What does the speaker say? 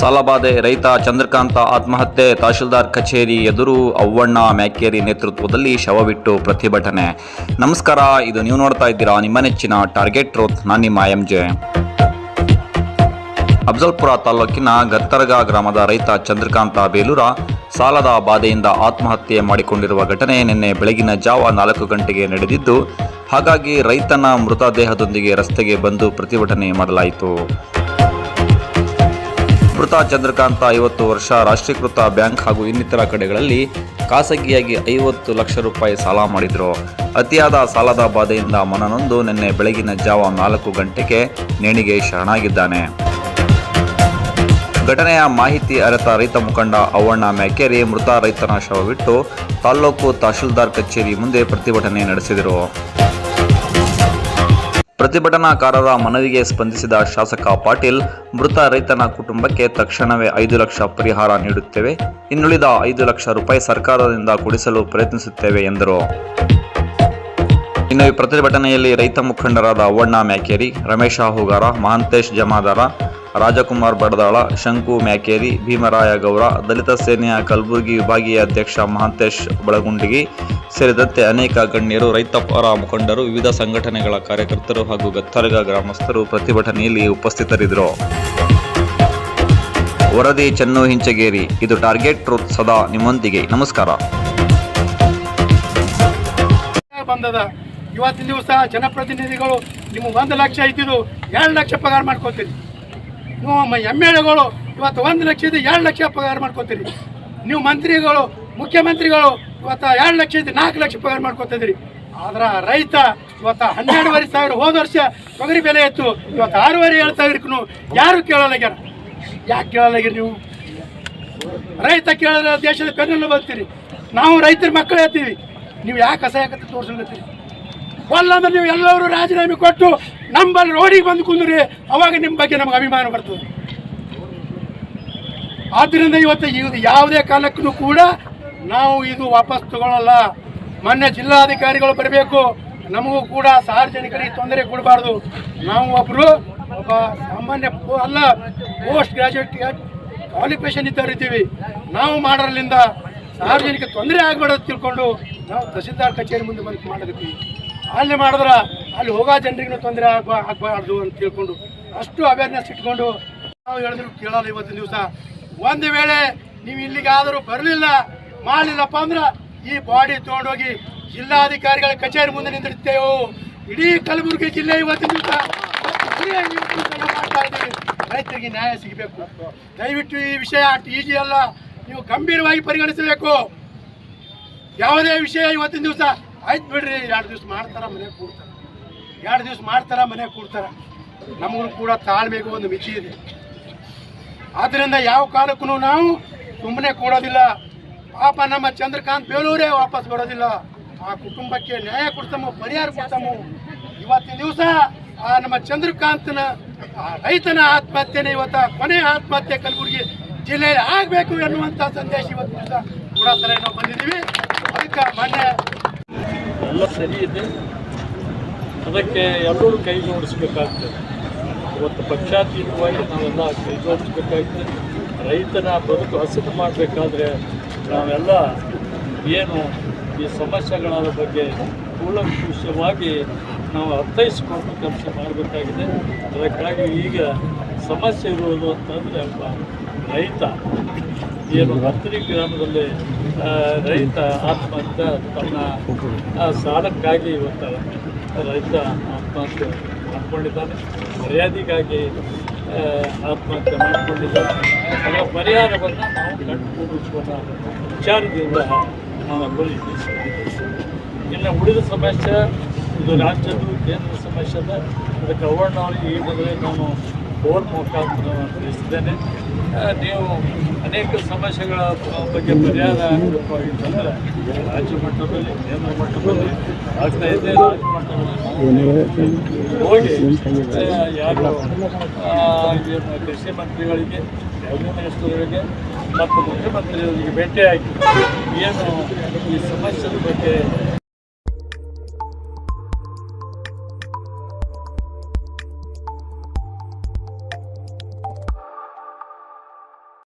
ಸಾಲಬಾಧೆ ರೈತ ಚಂದ್ರಕಾಂತ ಆತ್ಮಹತ್ಯೆ ತಹಶೀಲ್ದಾರ್ ಕಚೇರಿ ಎದುರು ಅವ್ವಣ್ಣ ಮ್ಯಾಕೇರಿ ನೇತೃತ್ವದಲ್ಲಿ ಶವವಿಟ್ಟು ಪ್ರತಿಭಟನೆ. ನಮಸ್ಕಾರ, ಇದು ನೀವು ನೋಡ್ತಾ ಇದ್ದೀರಾ ನಿಮ್ಮ ನೆಚ್ಚಿನ ಟಾರ್ಗೆಟ್ ರೋತ್ ನಾನು ನಿಮ್ಮ ಎಂ ಜೆ ಅಫಲ್ಪುರ ತಾಲೂಕಿನ ಗತ್ತರಗ ಗ್ರಾಮದ ರೈತ ಚಂದ್ರಕಾಂತ ಬೇಲೂರ ಸಾಲದ ಬಾಧೆಯಿಂದ ಆತ್ಮಹತ್ಯೆ ಮಾಡಿಕೊಂಡಿರುವ ಘಟನೆ ನಿನ್ನೆ ಬೆಳಗಿನ ಜಾವ ನಾಲ್ಕು ಗಂಟೆಗೆ ನಡೆದಿದ್ದು, ಹಾಗಾಗಿ ರೈತನ ಮೃತದೇಹದೊಂದಿಗೆ ರಸ್ತೆಗೆ ಬಂದು ಪ್ರತಿಭಟನೆ ಮಾಡಲಾಯಿತು. ಮೃತ ಚಂದ್ರಕಾಂತ ಐವತ್ತು ವರ್ಷ, ರಾಷ್ಟ್ರೀಕೃತ ಬ್ಯಾಂಕ್ ಹಾಗೂ ಇನ್ನಿತರ ಕಡೆಗಳಲ್ಲಿ ಖಾಸಗಿಯಾಗಿ ಐವತ್ತು ಲಕ್ಷ ರೂಪಾಯಿ ಸಾಲ ಮಾಡಿದರು. ಅತಿಯಾದ ಸಾಲದ ಬಾಧೆಯಿಂದ ಮನನೊಂದು ನಿನ್ನೆ ಬೆಳಗಿನ ಜಾವ ನಾಲ್ಕು ಗಂಟೆಗೆ ನೇಣಿಗೆ ಶರಣಾಗಿದ್ದಾನೆ. ಘಟನೆಯ ಮಾಹಿತಿ ಅರೆತ ರೈತ ಮುಖಂಡ ಅವಣ್ಣ ಮ್ಯಾಕೇರಿ ಮೃತ ರೈತನ ಶವವಿಟ್ಟು ತಾಲ್ಲೂಕು ತಹಶೀಲ್ದಾರ್ ಕಚೇರಿ ಮುಂದೆ ಪ್ರತಿಭಟನೆ ನಡೆಸಿದರು. ಪ್ರತಿಭಟನಾಕಾರರ ಮನವಿಗೆ ಸ್ಪಂದಿಸಿದ ಶಾಸಕ ಪಾಟೀಲ್, ಮೃತ ರೈತನ ಕುಟುಂಬಕ್ಕೆ ತಕ್ಷಣವೇ ಐದು ಲಕ್ಷ ಪರಿಹಾರ ನೀಡುತ್ತೇವೆ. ಇನ್ನುಳಿದ ಐದು ಲಕ್ಷ ರೂಪಾಯಿ ಸರ್ಕಾರದಿಂದ ಕೊಡಿಸಲು ಪ್ರಯತ್ನಿಸುತ್ತೇವೆ ಎಂದರು. ಇನ್ನು ಈ ಪ್ರತಿಭಟನೆಯಲ್ಲಿ ರೈತ ಮುಖಂಡರಾದ ಅವಣ್ಣ ಮ್ಯಾಕೇರಿ, ರಮೇಶ ಹೂಗಾರ, ಮಹಾಂತೇಶ್ ಜಮಾದಾರ, ರಾಜಕುಮಾರ್ ಬಡದಾಳ, ಶಂಕು ಮ್ಯಾಕೇರಿ ಭೀಮರಾಯ ಗೌರ ದಲಿತ ಸೇನೆಯ ಕಲಬುರಗಿ ವಿಭಾಗೀಯ ಅಧ್ಯಕ್ಷ ಮಹಾಂತೇಶ್ ಬಳಗುಂಡಿಗಿ ಸೇರಿದಂತೆ ಅನೇಕ ಗಣ್ಯರು, ರೈತ ಪರ ಮುಖಂಡರು ವಿವಿಧ ಸಂಘಟನೆಗಳ ಕಾರ್ಯಕರ್ತರು ಹಾಗೂ ಗತ್ತರಗ ಗ್ರಾಮಸ್ಥರು ಪ್ರತಿಭಟನೆಯಲ್ಲಿ ಉಪಸ್ಥಿತರಿದ್ದರು. ವರದಿ ಚೆನ್ನು ಹಿಂಚಗೇರಿ. ಇದು ಟಾರ್ಗೆಟ್ ಟ್ರೂತ್ ಸದಾ ನಿಮ್ಮೊಂದಿಗೆ. ನಮಸ್ಕಾರ. ಬಂದದ. ಇವತ್ತಿನ ದಿವಸ ಜನಪ್ರತಿನಿಧಿಗಳು ನಿಮಗೆ ಒಂದು ಲಕ್ಷ ಇದ್ದಿದ್ದು ಎರಡು ಲಕ್ಷ ಪಗಾರ ಮಾಡ್ಕೋತೀರಿ. ನೀವು ಎಂ ಎಲ್ ಎಗಳು ಇವತ್ತು ಒಂದು ಲಕ್ಷ ಇದ್ದು ಎರಡು ಲಕ್ಷ ಪಗಾರ ಮಾಡ್ಕೋತೀರಿ. ನೀವು ಮಂತ್ರಿಗಳು, ಮುಖ್ಯಮಂತ್ರಿಗಳು ಇವತ್ತು ಎರಡು ಲಕ್ಷ ಇದ್ದು ನಾಲ್ಕು ಲಕ್ಷ ಪಗಾರ ಮಾಡ್ಕೊತಿದ್ರಿ ಆದ್ರೆ ರೈತ ಇವತ್ತ ಹನ್ನೆರಡುವರೆ ಸಾವಿರ ಹೋದ ವರ್ಷ ತೊಗರಿ ಬೆಲೆ ಇತ್ತು. ಇವತ್ತು ಆರೂವರೆ ಏಳು ಸಾವಿರಕ್ಕೂ ಯಾರು ಕೇಳಲಾಗ್ಯಾರ ಯಾಕೆ ಕೇಳಲಾಗ್ಯಾರ ನೀವು? ರೈತ ಕೇಳಿದ್ರೆ ದೇಶದ ಬೆನ್ನೆಲ್ಲ ಬರ್ತೀರಿ ನಾವು ರೈತರ ಮಕ್ಕಳು ಹೇಳ್ತೀವಿ. ನೀವು ಯಾಕೆ ಅಸಹಾಯಕತೆ ತೋರಿಸ್ಲತ್ತೀರಿ ಒಲ್ಲಂದ್ರೆ ನೀವು ಎಲ್ಲರೂ ರಾಜೀನಾಮೆ ಕೊಟ್ಟು ನಮ್ಮಲ್ಲಿ ರೋಡಿಗೆ ಬಂದು ಕುಂದ್ರಿ. ಅವಾಗ ನಿಮ್ಮ ಬಗ್ಗೆ ನಮ್ಗೆ ಅಭಿಮಾನ ಬರ್ತದೆ. ಆದ್ದರಿಂದ ಇವತ್ತು ಯಾವುದೇ ಕಾಲಕ್ಕೂ ಕೂಡ ನಾವು ಇದು ವಾಪಸ್ ತಗೊಳ್ಳಲ್ಲ ಮೊನ್ನೆ ಜಿಲ್ಲಾಧಿಕಾರಿಗಳು ಬರಬೇಕು. ನಮಗೂ ಕೂಡ ಸಾರ್ವಜನಿಕರಿಗೆ ತೊಂದರೆ ಕೊಡಬಾರ್ದು. ನಾವು ಒಬ್ಬರು ಒಬ್ಬ ಸಾಮಾನ್ಯ ಅಲ್ಲ, ಪೋಸ್ಟ್ ಗ್ರಾಜುಯೇಟ್ ಕ್ವಾಲಿಫಿಕೇಷನ್ ಇದ್ದವ್ರು ಇದ್ದೀವಿ. ನಾವು ಮಾಡೋದ್ರಿಂದ ಸಾರ್ವಜನಿಕ ತೊಂದರೆ ಆಗಬಾರ್ದು ತಿಳ್ಕೊಂಡು ನಾವು ತಹಸೀಲ್ದಾರ್ ಕಚೇರಿ ಮುಂದೆ ಬಂದು ಮಾಡಿದ್ವಿ ಅಲ್ಲಿ ಮಾಡಿದ್ರೆ ಅಲ್ಲಿ ಹೋಗೋ ಜನರಿಗೂ ತೊಂದರೆ ಆಗ್ಬಾ, ಆಗಬಾರ್ದು ಅಂತ ತಿಳ್ಕೊಂಡು ಅಷ್ಟು ಅವೇರ್ನೆಸ್ ಇಟ್ಕೊಂಡು ನಾವು ಹೇಳಿದ್ರು ಕೇಳಲ್ಲ ಇವತ್ತಿನ ದಿವಸ. ಒಂದು ವೇಳೆ ನೀವು ಇಲ್ಲಿಗಾದರೂ ಬರಲಿಲ್ಲ ಮಾಡಲಿಲ್ಲಪ್ಪ ಅಂದ್ರೆ ಈ ಬಾಡಿ ತೊಗೊಂಡೋಗಿ ಜಿಲ್ಲಾಧಿಕಾರಿಗಳ ಕಚೇರಿ ಮುಂದೆ ನಿಂದಿರ್ತೇವೆ ಇಡೀ ಕಲಬುರಗಿ ಜಿಲ್ಲೆ ಇವತ್ತಿನ ದಿವಸ ಮಾಡ್ತಾ ರೈತರಿಗೆ ನ್ಯಾಯ ಸಿಗಬೇಕು. ದಯವಿಟ್ಟು ಈ ವಿಷಯ ಈಜಿ ಅಲ್ಲ, ನೀವು ಗಂಭೀರವಾಗಿ ಪರಿಗಣಿಸಬೇಕು. ಯಾವುದೇ ವಿಷಯ ಇವತ್ತಿನ ದಿವಸ ಆಯ್ತು ಬಿಡ್ರಿ, ಎರಡು ದಿವಸ ಮಾಡ್ತಾರ, ಮನೆ ಕೂಡ್ತಾರೆ. ಎರಡು ದಿವಸ ಮಾಡ್ತಾರ, ಮನೆ ಕೂಡ್ತಾರ. ನಮಗೂ ಕೂಡ ತಾಳ್ಮೆಗೂ ಒಂದು ಮಿತಿ ಇದೆ. ಆದ್ದರಿಂದ ಯಾವ ಕಾಲಕ್ಕೂ ನಾವು ಸುಮ್ಮನೆ ಕೊಡೋದಿಲ್ಲ. ಪಾಪ ನಮ್ಮ ಚಂದ್ರಕಾಂತ್ ಬೇಲೂರೇ ವಾಪಸ್ ಬರೋದಿಲ್ಲ. ಆ ಕುಟುಂಬಕ್ಕೆ ನ್ಯಾಯ ಕೊಡ್ತಾಮೋ ಪರಿಹಾರ ಕೊಡ್ತಾಮೋ ಇವತ್ತಿನ ದಿವಸ ಆ ನಮ್ಮ ಚಂದ್ರಕಾಂತನ ರೈತನ ಆತ್ಮಹತ್ಯೆನೇ ಇವತ್ತ ಕೊನೆ ಆತ್ಮಹತ್ಯೆ ಕಲಬುರಗಿ ಜಿಲ್ಲೆಯಲ್ಲಿ ಆಗಬೇಕು ಎನ್ನುವಂಥ ಸಂದೇಶ ಇವತ್ತಿನ ದಿವಸ ಕೂಡ ನಾವು ಬಂದಿದ್ದೀವಿ. ಅದಕ್ಕೆ ಮಾನ್ಯ ಎಲ್ಲ ಸರಿ ಇದೆ. ಅದಕ್ಕೆ ಎಲ್ಲರೂ ಕೈ ಜೋಡಿಸ್ಬೇಕಾಗ್ತದೆ. ಇವತ್ತು ಪಕ್ಷಾತೀತವಾಗಿ ನಾವೆಲ್ಲ ಕೈ ಜೋಡಿಸ್ಬೇಕಾಗ್ತದೆ. ರೈತನ ಬದುಕು ಹಸಿರು ಮಾಡಬೇಕಾದ್ರೆ ನಾವೆಲ್ಲ ಏನು ಈ ಸಮಸ್ಯೆಗಳ ಬಗ್ಗೆ ಕೂಲಂಕುಷವಾಗಿ ನಾವು ಅರ್ಥೈಸಿಕೊಂಡು ಕೆಲಸ ಮಾಡಬೇಕಾಗಿದೆ. ಅದಕ್ಕಾಗಿ ಈಗ ಸಮಸ್ಯೆ ಇರುವುದು ಅಂತಂದರೆ ಒಬ್ಬ ರೈತ. ಏನು ಹತ್ತಿರ ಗ್ರಾಮದಲ್ಲಿ ರೈತ ಆತ್ಮಹತ್ಯೆ ತನ್ನ ಸಾಲಕ್ಕಾಗಿ ಇವತ್ತು ರೈತ ಆತ್ಮಹತ್ಯೆ ಮಾಡಿಕೊಂಡಿದ್ದಾನೆ. ಮರ್ಯಾದೆಗಾಗಿ ಆತ್ಮಹತ್ಯೆ ಮಾಡಿಕೊಂಡಿದ್ದಾನೆ. ಅದರ ಪರಿಹಾರವನ್ನು ನಾವು ಕಂಡುಕೊಂಡಿಸುವ ವಿಚಾರದಿಂದ ನಾವು ಅನುಭವಿಸಿದ್ದೀವಿ ಇನ್ನು ಉಳಿದ ಸಮಸ್ಯೆ ಇದು ರಾಜ್ಯದ ಕೇಂದ್ರ ಸಮಸ್ಯೆ ಅದ ಅದಕ್ಕೆ ಅವರನ್ನು ಈ ಮೊದಲೇ ನಾನು ಫೋನ್ ಮುಖಾಂತರ ತಿಳಿಸಿದ್ದೇನೆ. ನೀವು ಅನೇಕ ಸಮಸ್ಯೆಗಳ ಬಗ್ಗೆ ಪರಿಹಾರ ಆಗಬೇಕಾಗಿತ್ತಂದ್ರೆ ರಾಜ್ಯ ಮಟ್ಟದಲ್ಲಿ, ಕೇಂದ್ರ ಮಟ್ಟದಲ್ಲಿ ಆಗ್ತಾ ಇದೆ. ರಾಜ್ಯ ಮಟ್ಟದಲ್ಲಿ ಹೋಗಿ ಯಾರು ಕೃಷಿ ಮಂತ್ರಿಗಳಿಗೆ ರೆವಿನ್ಯೂ ಮಿನಿಸ್ಟರ್ಗಳಿಗೆ ಮತ್ತು ಮುಖ್ಯಮಂತ್ರಿಗಳಿಗೆ ಭೇಟಿಯಾಗಿ ಏನು ಈ ಸಮಸ್ಯೆ ಬಗ್ಗೆ